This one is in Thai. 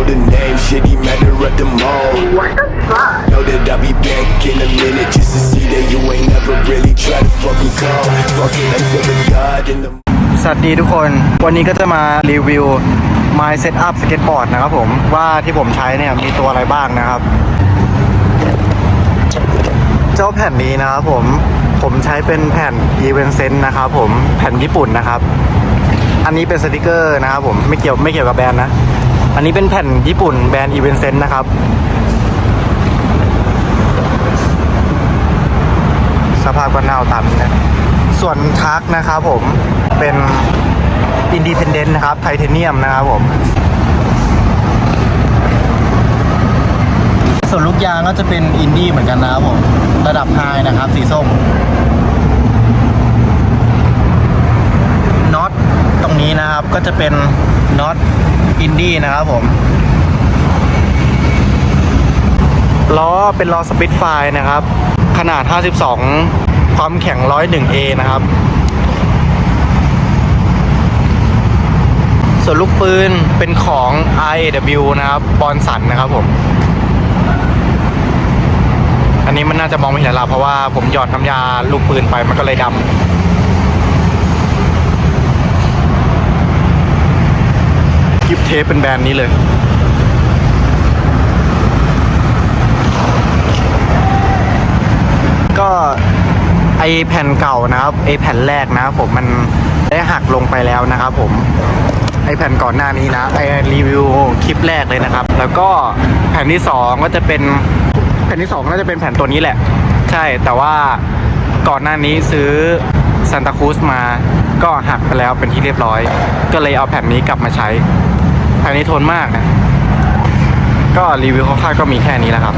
know the name, shitty matter at the mall. What the fuck? Know that I'll be back in a minute just to see that you ain't never really tried to fucking call. Fucking like feeling God in the. สวัสดีทุกคน วันนี้ก็จะมารีวิว My Setup Skateboard นะครับผม ว่าที่ผมใช้เนี่ยมีตัวอะไรบ้างนะครับ เจ้าแผ่นนี้นะครับผม ผมใช้เป็นแผ่น Event Sense นะครับผม แผ่นญี่ปุ่นนะครับ อันนี้เป็นสติกเกอร์นะครับผม ไม่เกี่ยวไม่เกี่ยวกับแบรนด์นะ อันนี้เป็นแผ่นญี่ปุ่นแบรนด์ e v e n c e n นะครับ สภาพก็เน่าตามนี้นะส่วนทักนะครับผมเป็นอินดีเพนเดนต์นะครับไทเทเนียมนะครับผม ส่วนลูกยางก็จะเป็นอินดี้เหมือนกันนะครับผม ระดับไฮนะครับ สีส้มน็อตตรง นะครับ ก็จะเป็นน็อตอินดี้นะครับผมล้อเป็นล้อสปิดไฟนะครับ ขนาด 52 ความแข็ง 101A นะครับ ส่วนลูกปืนเป็นของ IW นะครับบอลสันนะครับผม อันนี้มันน่าจะมองไม่เห็นละเพราะว่าผมหยอดน้ำยาลูกปืนไปมันก็เลยดำ กิฟเทปเป็นแบรนด์นี้เลย ก็ไอแผ่นเก่านะครับ ไอแผ่นแรกนะครับผมมันได้หักลงไปแล้วนะครับผมไอแผ่นก่อนหน้านี้นะไอรีวิวคลิปแรกเลยนะครับ แล้วก็แผ่นที่สองก็จะเป็นแผ่นที่สองน่าจะเป็นแผ่นตัวนี้แหละ ใช่แต่ว่าก่อนหน้านี้ซื้อซานตาค u สมาก็หักไปแล้วเป็นที่เรียบร้อย ก็เลยเอาแผ่นนี้กลับมาใช้ อันนี้ทนมากนะก็รีวิวคร่าวๆก็มีแค่นี้แหละครับ